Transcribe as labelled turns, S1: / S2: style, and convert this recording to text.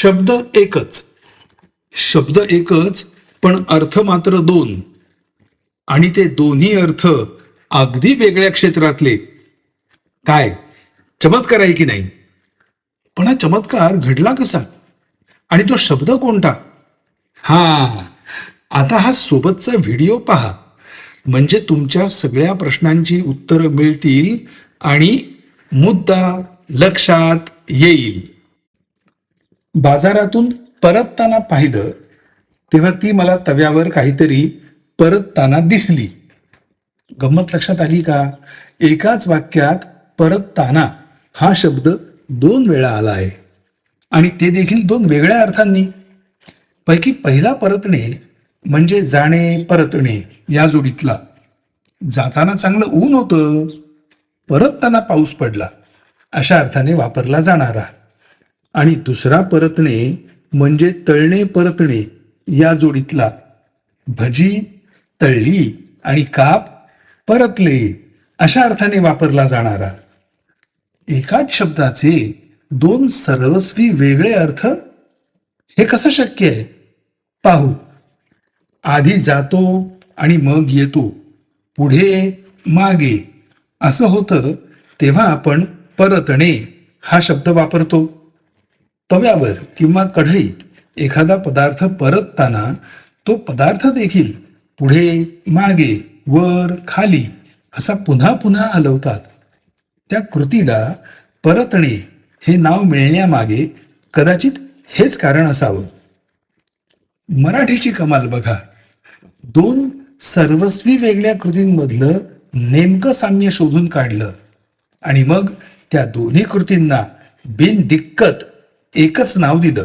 S1: शब्द एकच. शब्द एकच पण अर्थ मात्र दोन. आणि ते दोन्ही अर्थ अगदी वेगळ्या क्षेत्रातले. काय? चमत्कार आहे की नाही? पण हा चमत्कार घडला कसा? आणि तो शब्द कोणता? हा आता हा सोबतचा व्हिडिओ पहा. म्हणजे तुमच्या सगळ्या प्रश्नांची उत्तरं मिळतील आणि मुद्दा लक्षात येईल. बाजारातून परतताना पाहिलं तेव्हा ती मला तव्यावर काहीतरी परतताना दिसली. गंमत लक्षात आली का? एकाच वाक्यात परतताना हा शब्द दोन वेळा आला आहे. आणि ते देखील दोन वेगळ्या अर्थांनी. पैकी पहिला परतणे म्हणजे जाणे परतणे या जोडीतला. जाताना चांगलं ऊन होतं परतताना पाऊस पडला अशा अर्थाने वापरला जाणारा. आणि दुसरा परतणे म्हणजे तळणे परतणे या जोडीतला. भजी तळली आणि काप परतले अशा अर्थाने वापरला जाणारा. एकाच शब्दाचे दोन सर्वस्वी वेगळे अर्थ हे कसं शक्य आहे? पाहू. आधी जातो आणि मग येतो. पुढे मागे. असं होतं तेव्हा आपण परतणे हा शब्द वापरतो. तव्यावर किंवा कढईत एखादा पदार्थ परतताना तो पदार्थ देखील पुढे मागे वर खाली असा पुन्हा पुन्हा हलवतात. त्या कृतीला परतणे हे नाव मिळण्यामागे कदाचित हेच कारण असावं. मराठीची कमाल बघा. दोन सर्वस्वी वेगळ्या कृतींमधलं नेमकं साम्य शोधून काढलं आणि मग त्या दोन्ही कृतींना बिनदिक्कत एकच नाव दिलं.